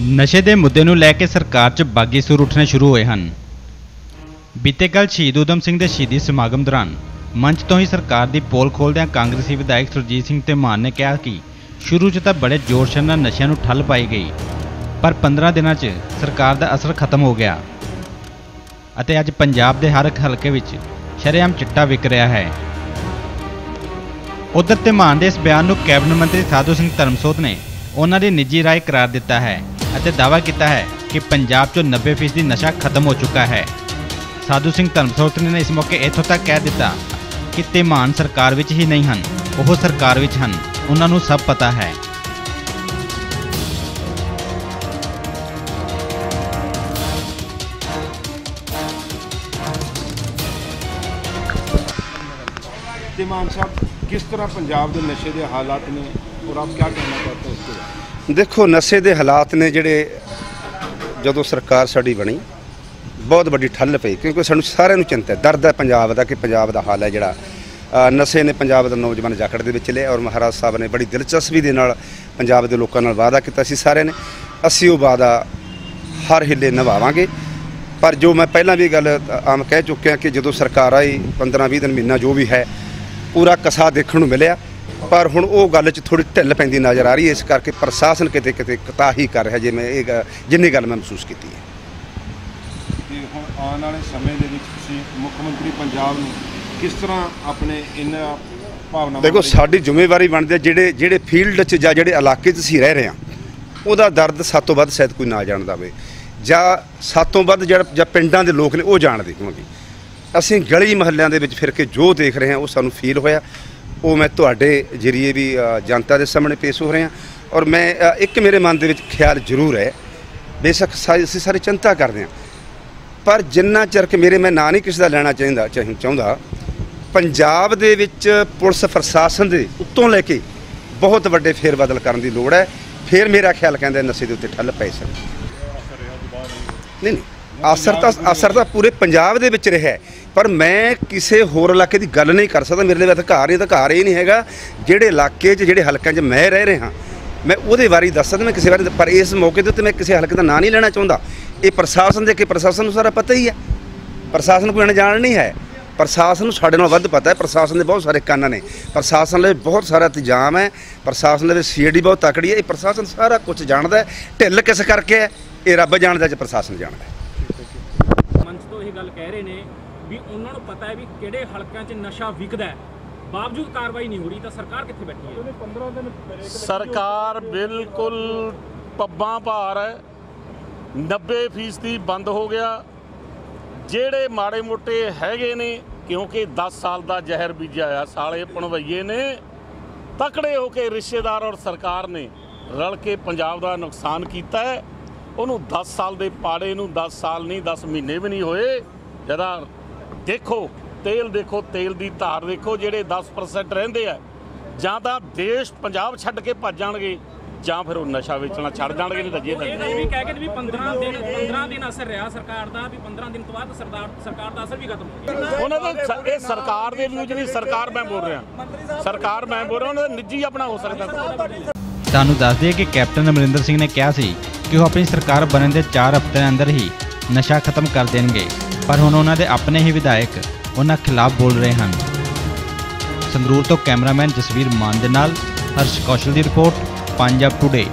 ਨਸ਼ੇ ਦੇ ਮੁੱਦੇ ਨੂੰ ਲੈ ਕੇ ਸਰਕਾਰ 'ਚ ਬਾਗੀ ਸੁਰ ਉੱਠਣੇ ਸ਼ੁਰੂ ਹੋਏ ਹਨ। ਬੀਤੇ ਕੱਲ ਸ਼ਹੀਦ ਊਧਮ ਸਿੰਘ ਦੇ ਸ਼ਹੀਦੀ ਸਮਾਗਮ ਦੌਰਾਨ ਮੰਚ ਤੋਂ ਹੀ ਸਰਕਾਰ ਦੀ ਪੋਲ ਖੋਲਦਿਆਂ ਕਾਂਗਰਸੀ ਵਿਧਾਇਕ ਸੁਰਜੀਤ ਸਿੰਘ ਤੇ ਮਾਨ ਨੇ ਕਿਹਾ ਕਿ ਸ਼ੁਰੂ 'ਚ ਤਾਂ ਬੜੇ ਜ਼ੋਰ ਸ਼ੋਰ ਨਾਲ ਨਸ਼ਿਆਂ ਨੂੰ ਠੱਲ ਪਾਈ ਗਈ, ਪਰ 15 ਦਿਨਾਂ 'ਚ ਸਰਕਾਰ ਦਾ ਅਸਰ ਖਤਮ ਹੋ ਗਿਆ। ਅਤੇ ਅੱਜ ਪੰਜਾਬ ਦੇ ਹਰ ਇੱਕ ਹਲਕੇ ਵਿੱਚ ਸ਼ਰੇਆਮ ਚਿੱਟਾ ਵਿਕ ਰਿਹਾ ਹੈ। ਉਧਰ ਤੇ ਮਾਨ ਦੇ ਇਸ ਬਿਆਨ ਨੂੰ ਕੈਬਨਿਟ ਮੰਤਰੀ ਸਾਧੂ ਸਿੰਘ ਧਰਮਸੋਤ ਨੇ ਉਹਨਾਂ ਦੀ ਨਿੱਜੀ ਰਾਏ ਕਰਾਰ ਦਿੱਤਾ ਹੈ। ਅਤੇ ਦਾਅਵਾ ਕੀਤਾ ਹੈ ਕਿ ਪੰਜਾਬ 'ਚੋਂ 90% ਨਸ਼ਾ ਖਤਮ ਹੋ ਚੁੱਕਾ ਹੈ। ਸਾਧੂ ਸਿੰਘ ਧਰਮਸੋਤ ਨੇ ਇਸ ਮੌਕੇ ਇਥੋਂ ਤੱਕ ਕਹਿ ਦਿੱਤਾ ਕਿ ਤੇ ਸਰਕਾਰ ਵਿੱਚ ਹੀ ਨਹੀਂ ਹਨ, ਉਹ ਸਰਕਾਰ ਵਿੱਚ ਹਨ, ਉਹਨਾਂ ਨੂੰ ਸਭ ਪਤਾ ਹੈ। ਤੇ ਸਾਹਿਬ, ਕਿਸ ਤਰ੍ਹਾਂ ਪੰਜਾਬ ਦੇ ਨਸ਼ੇ ਦੇ ਹਾਲਾਤ ਨੇ ਔਰ ਆਪ ਕੀ ਕਹਿਣਾ ਚਾਹਤੇ ਹੋ ਇਸ ਤੇ ਦੇਖੋ, ਨਸ਼ੇ ਦੇ ਹਾਲਾਤ ਨੇ ਜਿਹੜੇ ਜਦੋਂ ਸਰਕਾਰ ਸਾਡੀ ਬਣੀ, ਬਹੁਤ ਵੱਡੀ ਠੱਲ ਪਈ, ਕਿਉਂਕਿ ਸਾਨੂੰ ਸਾਰਿਆਂ ਨੂੰ ਚਿੰਤਾ ਹੈ। ਦਰਦ ਹੈ ਪੰਜਾਬ ਦਾ ਕਿ ਪੰਜਾਬ ਦਾ ਹਾਲ ਹੈ ਜਿਹੜਾ। ਨਸ਼ੇ ਨੇ ਪੰਜਾਬ ਦਾ ਨੌਜਵਾਨ ਜਾਕੜ ਦੇ ਵਿੱਚ ਲਿਆ ਔਰ ਮਹਾਰਾਜ ਸਾਹਿਬ ਨੇ ਬੜੀ ਦਿਲਚਸਪੀ ਦੇ ਨਾਲ ਪੰਜਾਬ ਦੇ ਲੋਕਾਂ ਨਾਲ ਵਾਅਦਾ ਕੀਤਾ ਸੀ ਸਾਰਿਆਂ ਨੇ। ਅਸੀਂ ਉਹ ਵਾਅਦਾ ਹਰ ਹਿੱਲੇ ਨਿਭਾਵਾਂਗੇ। ਪਰ ਜੋ ਮੈਂ ਪਹਿਲਾਂ ਵੀ ਗੱਲ ਆਮ ਕਹਿ ਚੁੱਕਿਆ ਕਿ ਜਦੋਂ ਸਰਕਾਰ ਆਈ 15-20 ਦਿਨ ਮਹੀਨਾ ਜੋ ਵੀ ਹੈ, ਪੂਰਾ ਕਸਾ ਦੇਖਣ ਨੂੰ ਮਿਲਿਆ। ਪਰ ਹੁਣ ਉਹ ਗੱਲ 'ਚ ਥੋੜੀ ਢਿੱਲ ਪੈਂਦੀ ਨਜ਼ਰ ਆ ਰਹੀ ਹੈ ਇਸ ਕਰਕੇ ਪ੍ਰਸ਼ਾਸਨ ਕਿਤੇ ਕਿਤੇ ਕਤਾਹੀ ਕਰ ਰਿਹਾ ਜੇ ਮੈਂ ਇਹ ਜਿੰਨੀ ਗੱਲ ਮੈਂ ਮਹਿਸੂਸ ਕੀਤੀ ਹੈ। ਤੇ ਹੁਣ ਆਉਣ ਵਾਲੇ ਸਮੇਂ ਦੇ ਵਿੱਚ ਤੁਸੀਂ ਮੁੱਖ ਮੰਤਰੀ ਪੰਜਾਬ ਨੂੰ ਕਿਸ ਤਰ੍ਹਾਂ ਆਪਣੇ ਇਹਨਾਂ ਭਾਵਨਾਵਾਂ ਦੇਖੋ ਸਾਡੀ ਜ਼ਿੰਮੇਵਾਰੀ ਬਣਦੀ ਹੈ ਜਿਹੜੇ ਜਿਹੜੇ ਫੀਲਡ 'ਚ ਜਾਂ ਜਿਹੜੇ ਇਲਾਕੇ 'ਚ ਅਸੀਂ ਰਹਿ ਰਹੇ ਹਾਂ ਉਹਦਾ ਦਰਦ ਸਾਤੋਂ ਵੱਧ ਸ਼ਾਇਦ ਕੋਈ ਨਾ ਜਾਣਦਾ ਹੋਵੇ ਜਾਂ ਸਾਤੋਂ ਵੱਧ ਜਿਹੜਾ ਜਾਂ ਪਿੰਡਾਂ ਦੇ ਲੋਕ ਨੇ ਉਹ ਜਾਣਦੇ ਹੋਣਗੇ ਅਸੀਂ ਗਲੀ ਮਹੱਲਿਆਂ ਦੇ ਵਿੱਚ ਫਿਰ ਕੇ ਜੋ ਦੇਖ ਰਹੇ ਹਾਂ ਉਹ ਸਾਨੂੰ ਫੀਲ ਹੋਇਆ। ਉਹ ਮੈਂ ਤੁਹਾਡੇ ਜਰੀਏ ਵੀ ਜਨਤਾ ਦੇ ਸਾਹਮਣੇ ਪੇਸ਼ ਹੋ ਰਿਹਾ ਔਰ ਮੈਂ ਇੱਕ ਮੇਰੇ ਮਨ ਦੇ ਵਿੱਚ ਖਿਆਲ ਜ਼ਰੂਰ ਹੈ। ਬੇਸ਼ੱਕ ਸਾ- ਅਸੀਂ ਸਾਰੇ ਚਿੰਤਾ ਕਰਦੇ ਹਾਂ। ਪਰ ਜਿੰਨਾ ਚਿਰ ਕਿ ਮੇਰੇ, ਮੈਂ ਨਾਂ ਨਹੀਂ ਕਿਸੇ ਦਾ ਲੈਣਾ ਚਾਹੀਦਾ ਚਾਹੁੰਦਾ, ਪੰਜਾਬ ਦੇ ਵਿੱਚ ਪੁਲਿਸ ਪ੍ਰਸ਼ਾਸਨ ਦੇ ਉੱਤੋਂ ਲੈ ਕੇ ਬਹੁਤ ਵੱਡੇ ਫੇਰ ਬਦਲ ਕਰਨ ਦੀ ਲੋੜ ਹੈ। ਫਿਰ ਮੇਰਾ ਖਿਆਲ ਕਹਿੰਦਾ ਨਸ਼ੇ ਦੇ ਉੱਤੇ ਠੱਲ ਪੈ ਸਕਦੀ ਨਹੀਂ ਨਹੀਂ। ਅਸਰ ਤਾਂ ਅਸਰ ਤਾਂ ਪੂਰੇ ਪੰਜਾਬ ਦੇ ਵਿੱਚ ਰਿਹਾ। ਪਰ ਮੈਂ ਕਿਸੇ ਹੋਰ ਇਲਾਕੇ ਦੀ ਗੱਲ ਨਹੀਂ ਕਰ ਸਕਦਾ। ਮੇਰੇ ਲਈ ਅਧਿਕਾਰ ਨਹੀਂ ਅਧਿਕਾਰ ਇਹ ਨਹੀਂ ਹੈਗਾ। ਜਿਹੜੇ ਇਲਾਕੇ 'ਚ ਜਿਹੜੇ ਹਲਕਿਆਂ 'ਚ ਮੈਂ ਰਹਿ ਰਿਹਾ ਮੈਂ ਉਹਦੇ ਬਾਰੇ ਦੱਸ ਸਕਦਾ ਮੈਂ ਕਿਸੇ ਬਾਰੇ ਪਰ ਇਸ ਮੌਕੇ ਦੇ ਉੱਤੇ ਮੈਂ ਕਿਸੇ ਹਲਕੇ ਦਾ ਨਾਂ ਨਹੀਂ ਲੈਣਾ ਚਾਹੁੰਦਾ। ਇਹ ਪ੍ਰਸ਼ਾਸਨ ਦੇ ਕਿ ਪ੍ਰਸ਼ਾਸਨ ਨੂੰ ਸਾਰਾ ਪਤਾ ਹੀ ਹੈ। ਪ੍ਰਸ਼ਾਸਨ ਕੋਈ ਅਣਜਾਣ ਨਹੀਂ ਹੈ। ਪ੍ਰਸ਼ਾਸਨ ਨੂੰ ਸਾਡੇ ਨਾਲ ਵੱਧ ਪਤਾ ਹੈ। ਪ੍ਰਸ਼ਾਸਨ ਦੇ ਬਹੁਤ ਸਾਰੇ ਕੰਨ ਨੇ। ਪ੍ਰਸ਼ਾਸਨ ਲਈ ਬਹੁਤ ਸਾਰਾ ਇੰਤਜ਼ਾਮ ਹੈ। ਪ੍ਰਸ਼ਾਸਨ ਦੇ ਸੀਆਈਡੀ ਬਹੁਤ ਤਕੜੀ ਹੈ। ਇਹ ਪ੍ਰਸ਼ਾਸਨ ਸਾਰਾ ਕੁਝ ਜਾਣਦਾ ਹੈ। ਢਿੱਲ ਕਿਸ ਕਰਕੇ ਹੈ? ਇਹ ਰੱਬ ਜਾਣਦਾ ਜੇ ਪ੍ਰਸ਼ਾਸਨ ਜਾਣਦਾ ਇਹ ਗੱਲ ਕਹਿ ਰਹੇ ਨੇ ਵੀ ਉਹਨਾਂ ਨੂੰ ਪਤਾ ਹੈ ਵੀ ਕਿਹੜੇ ਹਲਕਿਆਂ 'ਚ ਨਸ਼ਾ ਵਿਕਦਾ ਹੈ। ਬਾਵਜੂਦ ਕਾਰਵਾਈ ਨਹੀਂ ਹੋ ਰਹੀ ਤਾਂ ਸਰਕਾਰ ਕਿੱਥੇ ਬੈਠੀ ਹੈ? ਸਰਕਾਰ ਬਿਲਕੁਲ ਪੱਬਾਂ ਭਾਰ ਹੈ। 90% ਬੰਦ ਹੋ ਗਿਆ। ਜਿਹੜੇ ਮਾੜੇ ਮੋਟੇ ਹੈਗੇ ਨੇ ਕਿਉਂਕਿ 10 ਸਾਲ ਦਾ ਜ਼ਹਿਰ ਬੀਜਿਆ ਆ ਸਾਲੇ ਪਣਵਈਏ ਨੇ ਤਕੜੇ ਹੋ ਕੇ ਰਿਸ਼ਤੇਦਾਰ ਔਰ ਸਰਕਾਰ ਨੇ ਰਲ ਕੇ ਪੰਜਾਬ ਦਾ ਨੁਕਸਾਨ ਕੀਤਾ ਹੈ। ਉਹਨੂੰ 10 ਸਾਲ ਦੇ ਪਾੜੇ ਨੂੰ 10 ਸਾਲ ਨਹੀਂ 10 ਮਹੀਨੇ ਵੀ ਨਹੀਂ ਹੋਏ। ਜਦਾ ਦੇਖੋ ਤੇਲ ਦੇਖੋ ਤੇਲ ਦੀ ਧਾਰ ਦੇਖੋ ਜਿਹੜੇ 10% ਰਹਿੰਦੇ ਆ। ਜਾਂ ਤਾਂ ਦੇਸ਼ ਪੰਜਾਬ ਛੱਡ ਕੇ ਭੱਜ ਜਾਣਗੇ ਜਾਂ ਫਿਰ ਉਹ ਨਸ਼ਾ ਵੇਚਣਾ ਛੱਡ ਜਾਣਗੇ ਨਹੀਂ ਤਾਂ ਜੇ ਇਹ ਵੀ ਕਹਿ ਕੇ ਵੀ 15 ਦਿਨ 15 ਦਿਨ ਅਸਰ ਰਿਹਾ ਸਰਕਾਰ ਦਾ ਵੀ 15 ਦਿਨ ਤੋਂ ਬਾਅਦ ਸਰਦਾਰ ਸਰਕਾਰ ਦਾ ਅਸਰ ਵੀ ਖਤਮ ਹੋ ਗਿਆ। ਉਹਨਾਂ ਦਾ ਇਹ ਸਰਕਾਰ ਦੇ ਵਿਊ ਜਿਹੜੀ ਸਰਕਾਰ ਮੈਂ ਬੋਲ ਰਿਹਾ। ਸਰਕਾਰ ਮੈਂ ਬੋਲ ਰਿਹਾ ਉਹਨਾਂ ਦਾ ਨਿੱਜੀ ਆਪਣਾ ਹੋ ਸਕਦਾ। ਤੁਹਾਨੂੰ ਦੱਸ ਦਈਏ ਕਿ ਕੈਪਟਨ ਅਮਰਿੰਦਰ ਸਿੰਘ ਨੇ ਕਿਹਾ ਸੀ ਕਿ ਉਹ ਆਪਣੀ ਸਰਕਾਰ ਬਣਨ ਦੇ 4 ਹਫ਼ਤਿਆਂ ਅੰਦਰ ਹੀ ਨਸ਼ਾ ਖਤਮ ਕਰ ਦੇਣਗੇ। ਪਰ ਹੁਣ ਉਹਨਾਂ ਦੇ ਆਪਣੇ ਹੀ ਵਿਧਾਇਕ ਉਹਨਾਂ ਖਿਲਾਫ ਬੋਲ ਰਹੇ ਹਨ। ਸੰਗਰੂਰ ਤੋਂ ਕੈਮਰਾਮੈਨ ਜਸਵੀਰ ਮਾਨ ਦੇ ਨਾਲ ਹਰਸ਼ ਕੌਸ਼ਲ ਦੀ ਰਿਪੋਰਟ, ਪੰਜਾਬ ਟੁਡੇ